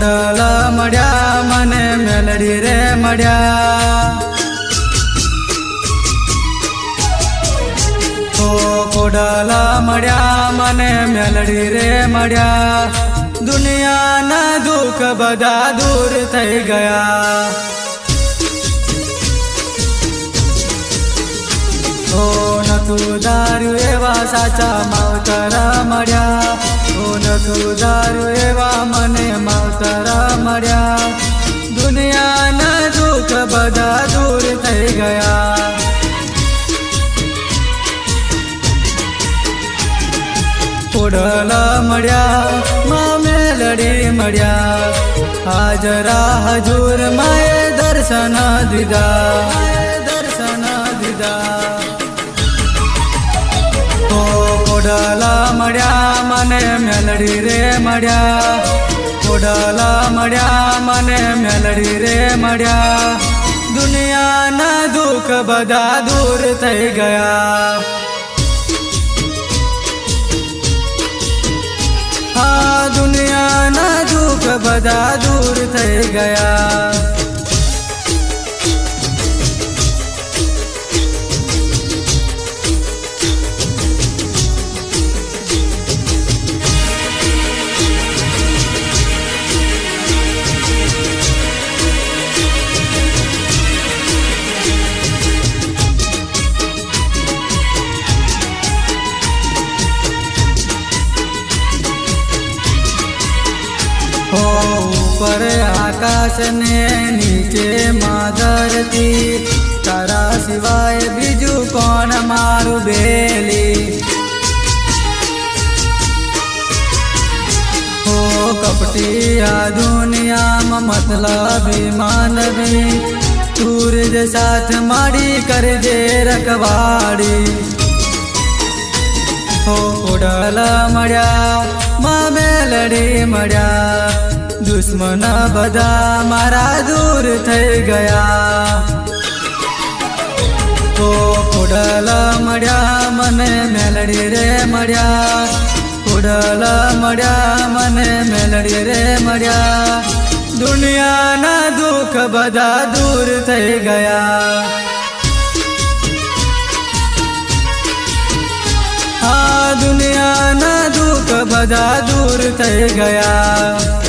ખોડલ મળ્યા મને મેલડી રે મળ્યા ખોડલ મળ્યા મને મેલડી રે મળ્યા દુનિયાના દુઃખ બધા દૂર થઈ ગયા દારૂ એવા સાચા માવતરા મળ્યા ઓ નતું દારૂ એવા મળ્યા દુનિયાના દુઃખ બધા દૂર થઈ ગયા ઉડલ મળ્યા મામે લડી મળ્યા હાજરા હજુર માએ દર્શન દીધા દર્શન દીધા તો કોડલા મળ્યા મને મેલડી રે મળ્યા કોડલા મળ્યા, મને મેલડી રે મળ્યા. દુનિયાના દુઃખ બધા દૂર થઈ ગયા. આ દુનિયાના દુઃખ બધા દૂર થઈ ગયા. હો ઉપર આકાશ ને નીચે માધરતી, તારા સિવાય બીજું કોણ મારું બેલી? હો કપટી આ દુનિયામાં મતલબી માનવી, સૂરજ સાથ માડી કરજે રખવાડી. હો મળ્યા, માં મેલડી મળ્યા. દુશ્મન બધા મારા દૂર થઈ ગયા. તો ઉડલ મળ્યા, મને મેલડી રે મળ્યા. ઉડલ મળ્યા, મને મેલડી રે મળ્યા. દુનિયાના દુઃખ બધા દૂર થઈ ગયા. દૂર થઈ ગયા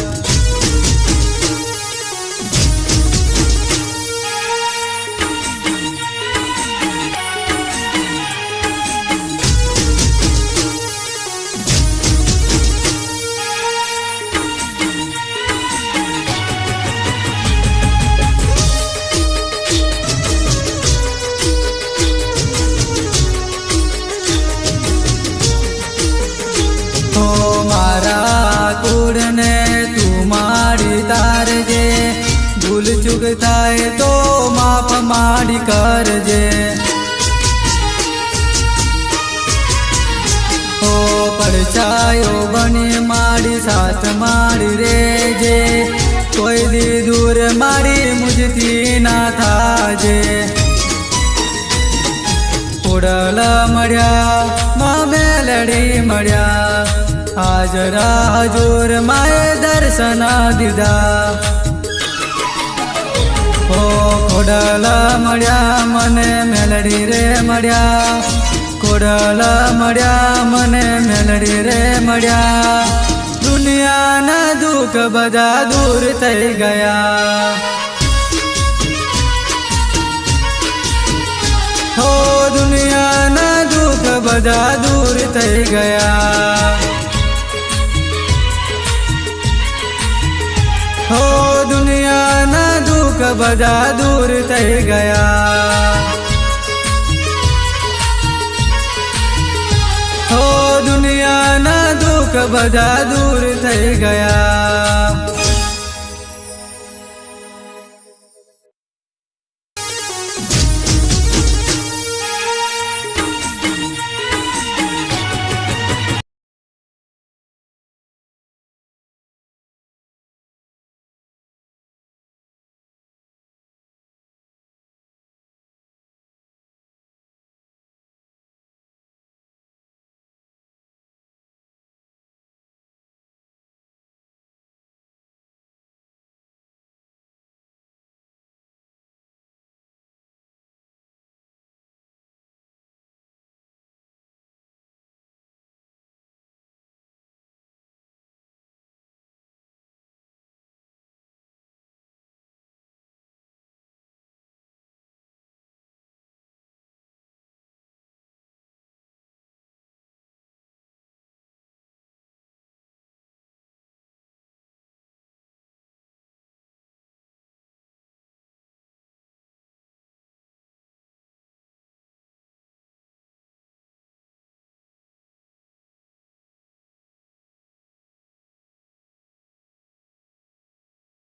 ચૂક થાય તો માફ માડી કરજે. ઓ પડછાયો બની માડી સાથ માડી રેજે. કોઈ દી દૂર મારી મુજથી ના થાજે. ઉડલ મળ્યા, મામે લડી મળ્યા. હાજરા હજુર માએ દર્શન દીધા. ઓ મળ્યા, મને મેલડી રે મળ્યા. કોડલા મળ્યા, મને મેલડી રે મળ્યા. દુનિયાના દુઃખ બધા દૂર થઈ ગયા. હો, દુનિયાના દુઃખ બધા દૂર થઈ ગયા. હો બધા દૂર થઈ ગયા. હો દુનિયાના દુઃખ બધા દૂર થઈ ગયા.